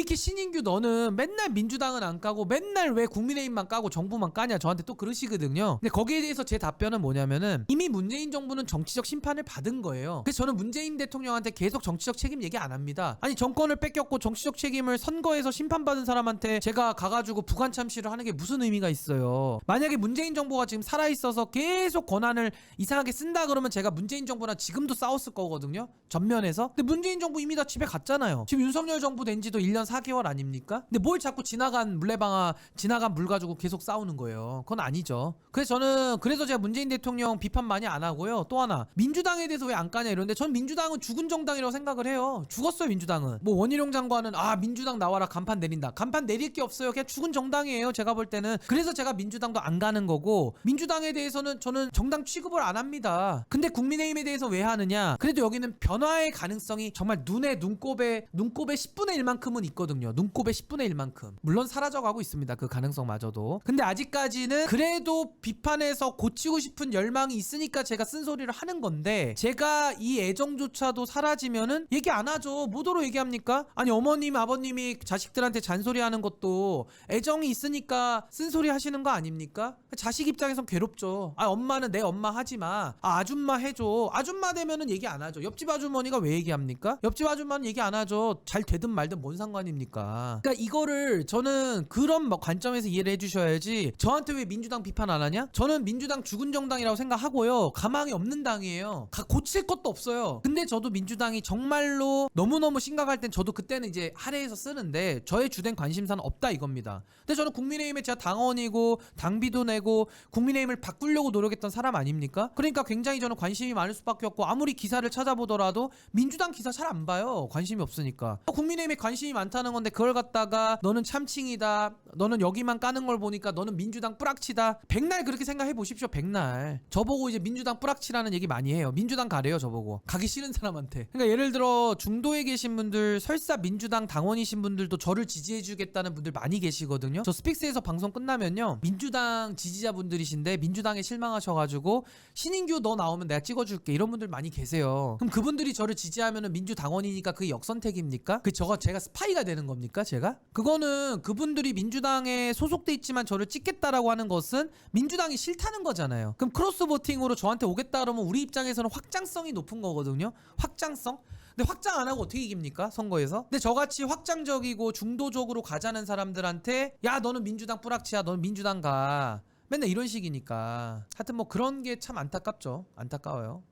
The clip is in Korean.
왜 이렇게 신인규 너는 맨날 민주당은 안 까고 맨날 왜 국민의힘만 까고 정부만 까냐 저한테 또 그러시거든요. 근데 거기에 대해서 제 답변은 뭐냐면은 이미 문재인 정부는 정치적 심판을 받은 거예요. 그래서 저는 문재인 대통령한테 계속 정치적 책임 얘기 안 합니다. 아니 정권을 뺏겼고 정치적 책임을 선거에서 심판받은 사람한테 제가 가가지고 부관 참시를 하는 게 무슨 의미가 있어요. 만약에 문재인 정부가 지금 살아 있어서 계속 권한을 이상하게 쓴다 그러면 제가 문재인 정부랑 지금도 싸웠을 거거든요. 전면에서. 근데 문재인 정부 이미 다 집에 갔잖아요. 지금 윤석열 정부 된 지도 1년 4개월 아닙니까? 근데 뭘 자꾸 지나간 물레방아 지나간 물 가지고 계속 싸우는 거예요. 그건 아니죠. 그래서 저는 그래서 제가 문재인 대통령 비판 많이 안 하고요. 또 하나 민주당에 대해서 왜 안 까냐 이러는데 전 민주당은 죽은 정당이라고 생각을 해요. 죽었어요 민주당은. 뭐 원희룡 장관은 아 민주당 나와라 간판 내린다. 간판 내릴 게 없어요. 그냥 죽은 정당이에요. 제가 볼 때는. 그래서 제가 민주당도 안 가는 거고 민주당에 대해서는 저는 정당 취급을 안 합니다. 근데 국민의힘에 대해서 왜 하느냐? 그래도 여기는 변화의 가능성이 정말 눈에 눈곱에 눈곱의 10분의 1만큼은 있 거든요. 눈곱의 10분의 1만큼. 물론 사라져가고 있습니다. 그 가능성마저도. 근데 아직까지는 그래도 비판해서 고치고 싶은 열망이 있으니까 제가 쓴소리를 하는 건데 제가 이 애정조차도 사라지면은 얘기 안 하죠. 뭐도로 얘기합니까? 아니 어머님 아버님이 자식들한테 잔소리하는 것도 애정이 있으니까 쓴소리 하시는 거 아닙니까? 자식 입장에선 괴롭죠. 아 엄마는 내 엄마 하지 마. 아 아줌마 해줘. 아줌마 되면은 얘기 안 하죠. 옆집 아주머니가 왜 얘기합니까? 옆집 아줌마는 얘기 안 하죠. 잘 되든 말든 뭔 상관 입니까? 그러니까 이거를 저는 그런 뭐 관점에서 이해를 해주셔야지. 저한테 왜 민주당 비판 안 하냐? 저는 민주당 죽은 정당이라고 생각하고요. 가망이 없는 당이에요. 가- 고칠 것도 없어요. 근데 저도 민주당이 정말로 너무너무 심각할 땐 저도 그때는 이제 할애해서 쓰는데 저의 주된 관심사는 없다 이겁니다. 근데 저는 국민의힘에 제가 당원이고 당비도 내고 국민의힘을 바꾸려고 노력했던 사람 아닙니까? 그러니까 굉장히 저는 관심이 많을 수밖에 없고 아무리 기사를 찾아보더라도 민주당 기사 잘 안 봐요. 관심이 없으니까. 국민의힘에 관심이 많다 는 건데 그걸 갖다가 너는 참칭이다. 너는 여기만 까는 걸 보니까 너는 민주당 뿌락치다. 백날 그렇게 생각해 보십시오. 백날. 저보고 이제 민주당 뿌락치라는 얘기 많이 해요. 민주당 가래요. 저보고. 가기 싫은 사람한테. 그러니까 예를 들어 중도에 계신 분들 설사 민주당 당원이신 분들도 저를 지지해 주겠다는 분들 많이 계시거든요. 저 스픽스에서 방송 끝나면요. 민주당 지지자분들이신데 민주당에 실망하셔가지고 신인규 너 나오면 내가 찍어줄게 이런 분들 많이 계세요. 그럼 그분들이 저를 지지하면은 민주당원이니까 그게 역선택입니까? 그 저가 제가 스파이가 되는 겁니까? 제가? 그거는 그분들이 민주당에 소속돼 있지만 저를 찍겠다라고 하는 것은 민주당이 싫다는 거잖아요. 그럼 크로스 보팅으로 저한테 오겠다 그러면 우리 입장에서는 확장성이 높은 거거든요. 확장성? 근데 확장 안 하고 어떻게 이깁니까? 선거에서? 근데 저같이 확장적이고 중도적으로 가자는 사람들한테 야 너는 민주당 뿌락치야 너는 민주당 가 맨날 이런 식이니까 하여튼 뭐 그런 게 참 안타깝죠 안타까워요